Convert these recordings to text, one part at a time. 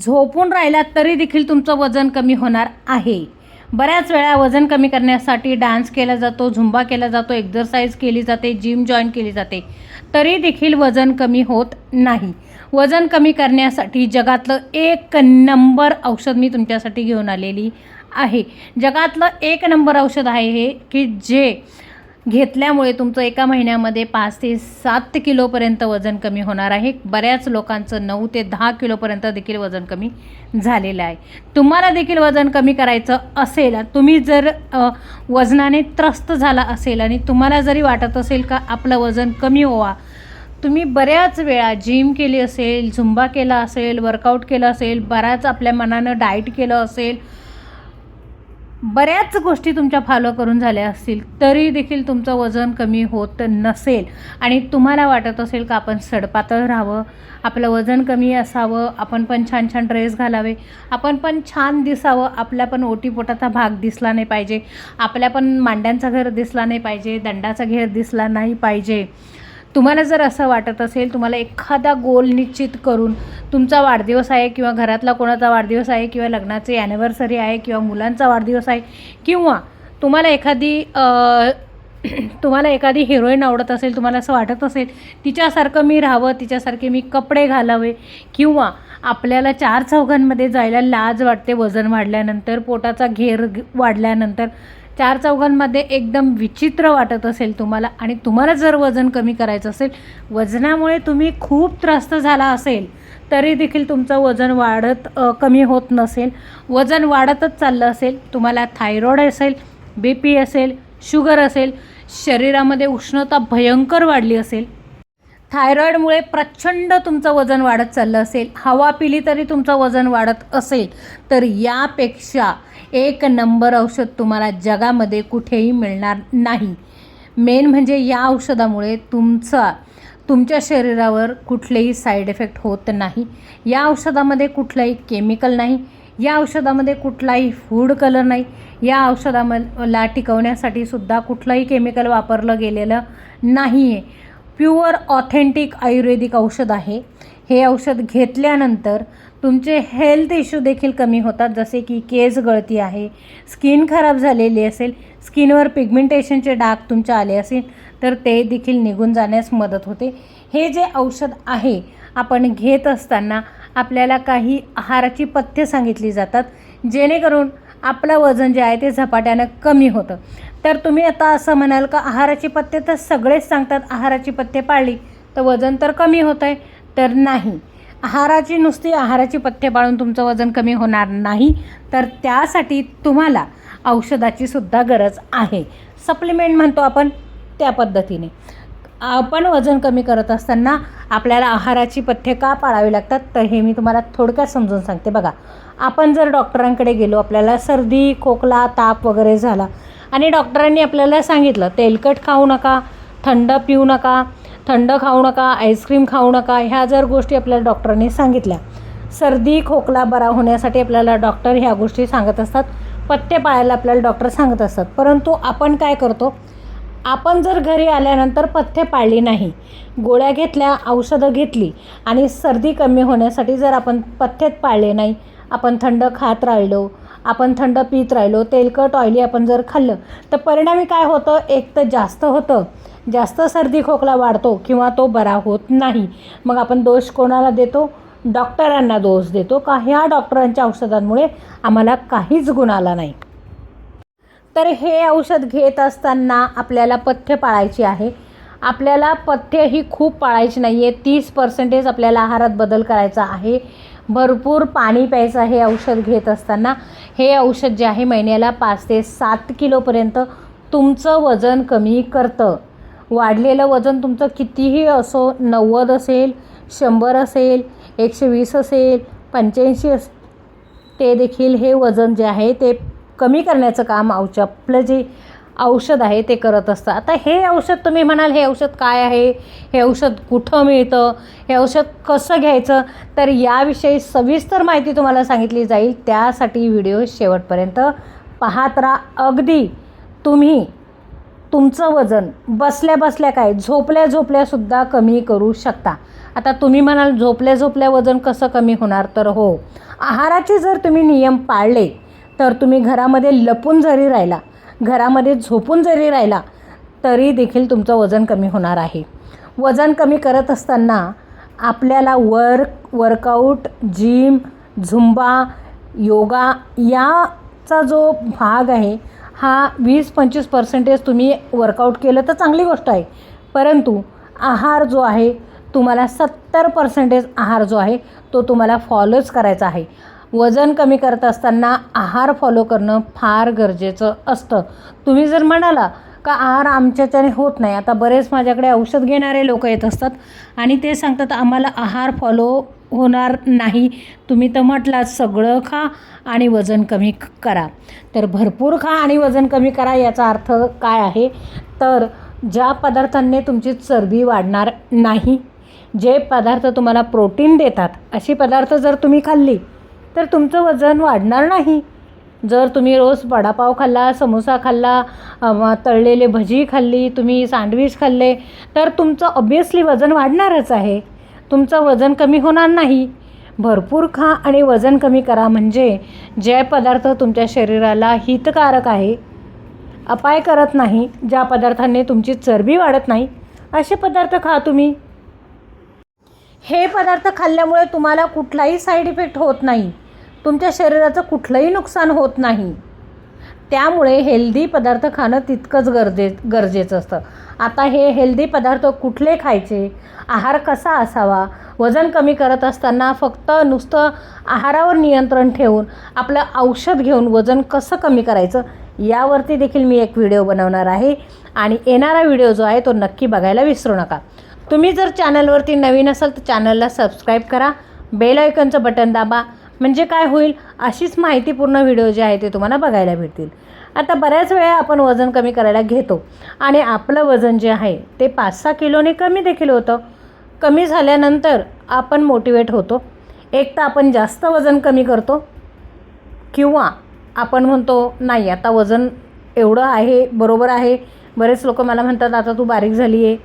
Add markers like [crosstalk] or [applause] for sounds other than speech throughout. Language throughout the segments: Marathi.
झोपून राहिलात तरी देखील तुमचं वजन कमी होणार आहे. बऱ्याच वेळा वजन कमी करण्यासाठी डान्स केला जातो झुंबा केला जातो एक्झरसाईज केली जाते जिम जॉईन केली जाते. तरी देखील वजन कमी होत नाही. वजन कमी करण्यासाठी जगातलं एक नंबर औषध मी तुमच्यासाठी घेऊन आलेली आहे. जगातलं एक नंबर औषध आहे हे की जे घेतल्यामुळे तुमचं एका महिन्यामध्ये पाच ते सात किलोपर्यंत वजन कमी होणार आहे. बऱ्याच लोकांचं नऊ ते दहा किलोपर्यंत देखील वजन कमी झालेलं आहे. तुम्हाला देखील वजन कमी करायचं असेल तुम्ही जर वजनाने त्रस्त झाला असेल आणि तुम्हाला जरी वाटत असेल का आपलं वजन कमी व्हावा तुम्ही बऱ्याच वेळा जिम केली असेल झुंबा केला असेल वर्कआउट केलं असेल बऱ्याच आपल्या मनानं डाएट केलं असेल बऱ्याच गोष्टी तुमच्या फॉलो करून झाल्या असतील तरी देखील तुमचं वजन कमी होत नसेल. आणि तुम्हाला वाटत असेल का आपण सडपातळ राहावं? आपलं वजन कमी असावं आपण पण छान छान ड्रेस घालावे. आपण पण छान दिसावं आपल्या पण ओटीपोटाचा भाग दिसला नाही पाहिजे. आपल्या पण मांड्यांचा घर दिसला नाही पाहिजे दंडाचा घेर दिसला नाही पाहिजे. तुम्हाला जर असं वाटत असेल तुम्हाला एखादा गोल निश्चित करून तुमचा वाढदिवस आहे किंवा घरातला कोणाचा वाढदिवस आहे किंवा लग्नाची ॲनिव्हर्सरी आहे किंवा मुलांचा वाढदिवस आहे किंवा तुम्हाला एखादी [clears throat] तुम्हाला एखादी हिरोईन आवडत असेल तुम्हाला असं वाटत असेल तिच्यासारखं मी राहावं तिच्यासारखे मी कपडे घालावे किंवा आपल्याला चार चौघांमध्ये जायला लाज वाटते वजन वाढल्यानंतर पोटाचा घेर वाढल्यानंतर चार चौघांमध्ये एकदम विचित्र वाटत असेल तुम्हाला आणि तुम्हाला जर वजन कमी करायचं असेल वजनामुळे तुम्ही खूप त्रस्त झाला असेल तरी देखील तुमचं वजन वाढत कमी होत नसेल. वजन वाढतच चाललं असेल तुम्हाला थायरॉईड असेल बी पी असेल शुगर असेल शरीरामध्ये उष्णता भयंकर वाढली असेल. थायरॉईडमुळे प्रचंड तुमचं वजन वाढत चाललं असेल. हवा पिली तरी तुमचं वजन वाढत असेल. तर यापेक्षा एक नंबर औषध तुम्हाला जगामध्ये कुठेही मिळणार नाही. मेन म्हणजे या औषधामुळे तुमचा तुमच्या शरीरावर कुठलेही साईड इफेक्ट होत नाही. या औषधामध्ये कुठलाही केमिकल नाही. या औषधामध्ये कुठलाही फूड कलर नाही. या औषधामला टिकवण्यासाठी सुद्धा कुठलंही केमिकल वापरलं गेलेलं नाही आहे प्युअर ऑथेंटिक आयुर्वेदिक औषध आहे. हे औषध घेतल्यानंतर तुमचे हेल्थ इश्यू देखील कमी होतात जसे की केस गळती आहे स्किन खराब झालेली असेल स्किनवर पिगमेंटेशनचे डाग तुमच्या आले असेल तर ते देखील निघून जाण्यास मदत होते. हे जे औषध आहे आपण घेत असताना आपल्याला काही आहाराची पथ्य सांगितली जातात जेणेकरून आपलं वजन जे आहे ते झपाट्यानं कमी होतं. तर तुम्ही आता असं म्हणाल का आहाराची पथ्ये तर सगळेच सांगतात आहाराची पथ्ये पाळली तर वजन तर कमी होत आहे तर नाही. आहाराची नुसती आहाराची पथ्ये पाळून तुमचं वजन कमी होणार नाही. तर त्यासाठी तुम्हाला औषधाची सुद्धा गरज आहे. सप्लिमेंट म्हणतो आपण त्या पद्धतीने. आपण वजन कमी करत असताना आपल्याला आहाराची पथ्य का पाळावी लागतात तर हे मी तुम्हाला थोडक्यात समजून सांगते. बघा आपण जर डॉक्टरांकडे गेलो आपल्याला सर्दी खोकला ताप वगैरे झाला आणि डॉक्टरांनी आपल्याला सांगितलं तेलकट खाऊ नका थंड पिऊ नका थंड खाऊ नका आईस्क्रीम खाऊ नका ह्या जर गोष्टी आपल्याला डॉक्टरांनी सांगितल्या सर्दी खोकला बरा होण्यासाठी आपल्याला डॉक्टर ह्या गोष्टी सांगत असतात पथ्य पाळायला आपल्याला डॉक्टर सांगत असतात. परंतु आपण काय करतो आपण जर घरी आल्यानंतर पथ्य पाळली नाही गोळ्या घेतल्या औषधं घेतली आणि सर्दी कमी होण्यासाठी जर आपण पथ्येत पाळले नाही आपण थंड खात राहिलो आपण थंड पित राहिलो तेलकट ऑइली आपण जर खाल्लं तर परिणामी काय होतं? एक तर जास्त होतं. जास्त सर्दी खोकला वाढतो किंवा तो बरा होत नाही. मग आपण दोष कोणाला देतो? डॉक्टरांना दोष देतो का? ह्या डॉक्टरांच्या औषधांमुळे आम्हाला काहीच गुण आला नाही. तर हे औषध घेत असताना आपल्याला पथ्य पाळायची आहे. आपल्याला पथ्य ही खूप पाळायची नाही आहे तीस पर्सेंटेज आपल्याला आहारात बदल करायचा आहे. भरपूर पाणी प्यायचं हे औषध घेत असताना. हे औषध जे आहे महिन्याला पाच ते सात किलोपर्यंत तुमचं वजन कमी करतं. वाढलेलं वजन तुमचं कितीही असो नव्वद असेल शंभर असेल एकशे वीस असेल पंच्याऐंशी अस ते देखील हे वजन जे आहे ते कमी करण्याचं काम औष आपलं जे औषध आहे ते करत असतं. आता हे औषध तुम्ही म्हणाल हे औषध काय आहे? हे औषध कुठं मिळतं? हे औषध कसं घ्यायचं? तर याविषयी सविस्तर माहिती तुम्हाला सांगितली जाईल. त्यासाठी व्हिडिओ शेवटपर्यंत पाहत राहा. अगदी तुम्ही तुमचं वजन बसल्या बसल्या काय झोपल्या झोपल्यासुद्धा कमी करू शकता. आता तुम्ही म्हणाल झोपल्या झोपल्या वजन कसं कमी होणार? तर हो आहाराचे जर तुम्ही नियम पाळले तर तुम्ही घरामध्ये लपून जरी राहिला घरामध्ये झोपून जरी राहिला तरी देखील तुमचं वजन कमी होणार आहे. वजन कमी करत असताना आपल्याला work workout gym zumba yoga याचा जो भाग आहे हा वीस पंचवीस पर्सेंटेज तुम्ही वर्कआउट केलं तर चांगली गोष्ट आहे. परंतु आहार जो आहे तुम्हाला सत्तर पर्सेंटेज आहार जो आहे तो तुम्हाला फॉलोच करायचा आहे. वजन कमी करत असताना आहार फॉलो करणं फार गरजेचं असतं. तुम्ही जर म्हणाला का आहार आमच्याच्याने होत नाही आता बरेच माझ्याकडे औषध घेणारे लोक येत असतात आणि ते सांगतात आम्हाला आहार फॉलो होणार नाही. तुम्ही तर म्हटलात सगळं खा आणि वजन कमी करा. तर भरपूर खा आणि वजन कमी करा याचा अर्थ काय आहे? तर ज्या पदार्थांनी तुमची चरबी वाढणार नाही जे पदार्थ तुम्हाला प्रोटीन देतात अशी पदार्थ जर तुम्ही खाल्ली तर तुमचं वजन वाढणार नाही. जर तुम्ही रोज वडापाव खाल्ला समोसा खाल्ला तळलेले भजी खाल्ली तुम्ही सँडविच खाल्ले तर तुमचं ऑब्वियसली वजन वाढणारच आहे. तुमचं वजन कमी होणार नाही. भरपूर खा आणि वजन कमी करा म्हणजे जे पदार्थ तुमच्या शरीराला हितकारक आहे अपाय करत नाही ज्या पदार्थांनी तुमची चरबी वाढत नाही असे पदार्थ खा तुम्ही. हे पदार्थ खाल्ल्यामुळे तुम्हाला कुठलाही साईड इफेक्ट होत नाही. तुमच्या शरीराचं कुठलंही नुकसान होत नाही. त्यामुळे हेल्दी पदार्थ खाणं तितकंच गरजे गरजेचं असतं. आता हे हेल्दी पदार्थ कुठले खायचे? आहार कसा असावा? वजन कमी करत असताना फक्त नुसतं आहारावर नियंत्रण ठेवून आपलं औषध घेऊन वजन कसं कमी करायचं? यावरती देखील मी एक व्हिडिओ बनवणार आहे आणि येणारा व्हिडिओ जो आहे तो नक्की बघायला विसरू नका. तुम्ही जर चॅनलवरती नवीन असाल तर चॅनलला सबस्क्राईब करा बेल आयकनचं बटन दाबा म्हणजे काय होईल? अशीच माहितीपूर्ण व्हिडिओ जे आहे ते तुम्हाला बघायला भेटतील. आता बऱ्याच वेळा आपण वजन कमी करायला घेतो आणि आपलं वजन जे आहे ते पाच सहा किलोने कमी देखील होतं. कमी झाल्यानंतर आपण मोटिवेट होतो. एक तर आपण जास्त वजन कमी करतो किंवा आपण म्हणतो नाही आता वजन एवढं आहे बरोबर आहे. बरेच लोक मला म्हणतात आता तू बारीक झाली आहे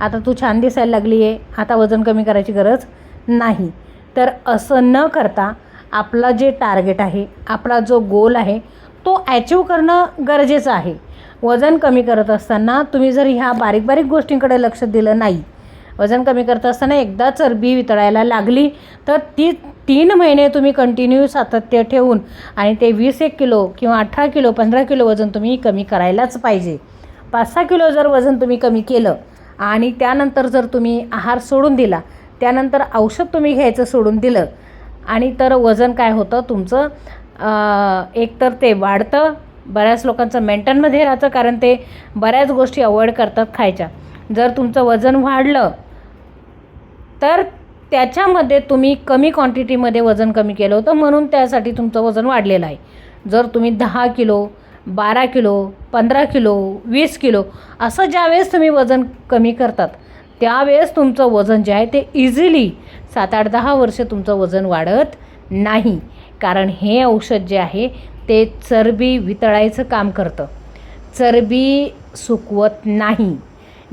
आता तू छान दिसायला लागली आहे आता वजन कमी करायची गरज नाही. तर असं न करता आपला जे टार्गेट आहे आपला जो गोल आहे तो ॲचीव करणं गरजेचं आहे. वजन कमी करत असताना तुम्ही जर ह्या बारीक बारीक गोष्टींकडे लक्ष दिलं नाही वजन कमी करत असताना एकदा चरबी वितळायला लागली तर ती तीन महिने तुम्ही कंटिन्यू सातत्य ठेवून आणि ते वीस एक किलो किंवा अठरा किलो पंधरा किलो वजन तुम्ही कमी करायलाच पाहिजे. पाच सहा किलो जर वजन तुम्ही कमी केलं आणि त्यानंतर जर तुम्ही आहार सोडून दिला त्यानंतर औषध तुम्ही घ्यायचं सोडून दिलं आणि तर वजन काय होतं? तुमचं एकतर ते वाढतं. बऱ्याच लोकांचं मेंटेनमध्ये राहतं कारण ते बऱ्याच गोष्टी अवॉइड करतात खायच्या. जर तुमचं वजन वाढलं तर त्याच्यामध्ये तुम्ही कमी क्वांटिटीमध्ये वजन कमी केलं होतं. म्हणून त्यासाठी तुमचं वजन वाढलेलं आहे. जर तुम्ही दहा किलो बारा किलो पंधरा किलो वीस किलो असं ज्यावेळेस तुम्ही वजन कमी करतात त्यावेळेस तुमचं वजन जे आहे ते इझिली सात आठ दहा वर्ष तुमचं वजन वाढत नाही. कारण हे औषध जे आहे ते चरबी वितळायचं काम करतं. चरबी सुकवत नाही.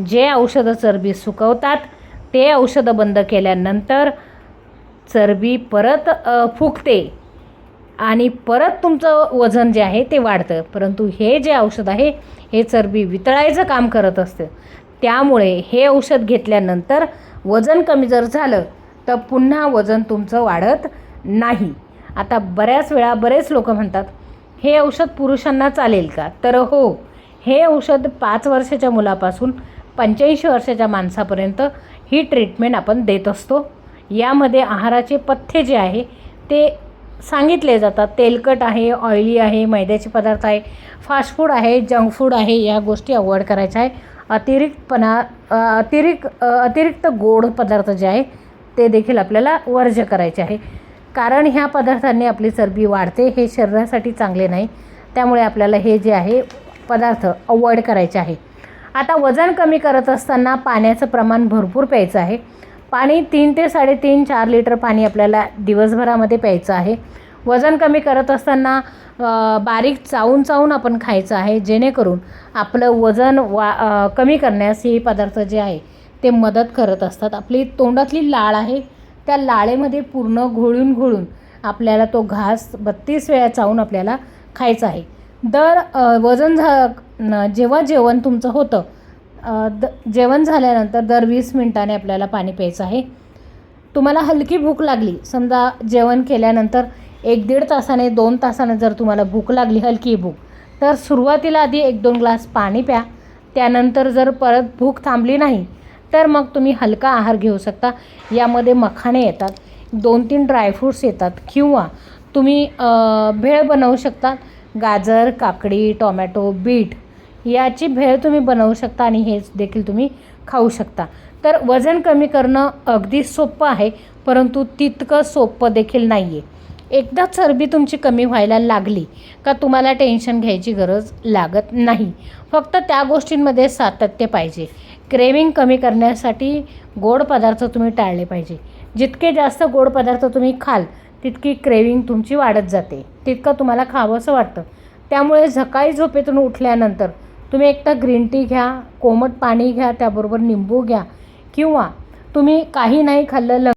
जे औषधं चरबी सुकवतात ते औषधं बंद केल्यानंतर चरबी परत फुगते. आणि परत तुमचं वजन जे आहे ते वाढतं. परंतु हे जे औषध आहे हे चरबी वितळायचं काम करत असतं. त्यामुळे हे औषध घेतल्यानंतर वजन कमी जर झालं तर पुन्हा वजन तुमचं वाढत नाही. आता बऱ्याच वेळा बरेच लोक म्हणतात हे औषध पुरुषांना चालेल का? तर हो हे औषध पाच वर्षाच्या मुलापासून पंच्याऐंशी वर्षाच्या माणसापर्यंत ही ट्रीटमेंट आपण देत असतो. यामध्ये आहाराचे पथ्य जे आहे ते सांगितले जातात. तेलकट आहे ऑइली आहे मैद्याचे पदार्थ आहे फास्ट फूड आहे जंक फूड आहे या गोष्टी अवॉइड करायच्या आहे. अतिरिक्तपणा अतिरिक्त अतिरिक्त गोड पदार्थ जे आहे ते देखील आपल्याला वर्ज्य करायचे आहे. कारण ह्या पदार्थांनी आपली चरबी वाढते हे शरीरासाठी चांगले नाही. त्यामुळे आपल्याला हे जे आहे पदार्थ अवॉइड करायचे आहे. आता वजन कमी करत असताना पाण्याचं प्रमाण भरपूर प्यायचं आहे. पाणी तीन ते साडेतीन चार लिटर पाणी आपल्याला दिवसभरामध्ये प्यायचं आहे. वजन कमी करत असताना बारीक चावून चावून आपण खायचं आहे जेणेकरून आपलं वजन वा कमी करण्यास हे पदार्थ जे आहे ते मदत करत असतात. आपली तोंडातली लाळ आहे त्या लाळेमध्ये पूर्ण घोळून घोळून आपल्याला तो घास बत्तीस वेळा चावून आपल्याला खायचा आहे. दर वजन झा जेव्हा जेवण तुमचं होतं द जेवण झाल्यानंतर दर वीस मिनिटाने आपल्याला पाणी प्यायचं आहे. तुम्हाला हलकी भूक लागली समजा जेवण केल्यानंतर एक दीड तासाने दोन तासाने जर तुम्हाला भूक लागली हलकी भूक तर सुरुवातीला आधी एक दोन ग्लास पाणी प्या. त्यानंतर जर परत भूक थांबली नाही तर मग तुम्ही हलका आहार घेऊ शकता. यामध्ये मखाणे येतात दोन तीन ड्रायफ्रूट्स येतात किंवा तुम्ही भेळ बनवू शकता. गाजर काकडी टोमॅटो बीट याची भेळ तुम्ही बनवू शकता आणि हेच देखील तुम्ही खाऊ शकता. तर वजन कमी करणं अगदी सोपं आहे परंतु तितकं सोपं देखील नाही आहे एकदा चरबी तुमची कमी व्हायला लागली का तुम्हाला टेन्शन घ्यायची गरज लागत नाही. फक्त त्या गोष्टींमध्ये सातत्य पाहिजे. क्रेविंग कमी करण्यासाठी गोड पदार्थ तुम्ही टाळले पाहिजे. जितके जास्त गोड पदार्थ तुम्ही खाल तितकी क्रेविंग तुमची वाढत जाते. तितकं तुम्हाला खावंसं वाटतं. त्यामुळे सकाळी झोपेतून उठल्यानंतर तुम्ही एकतर ग्रीन टी घ्या कोमट पाणी घ्या त्याबरोबर निंबू घ्या किंवा तुम्ही काही नाही खाल्लं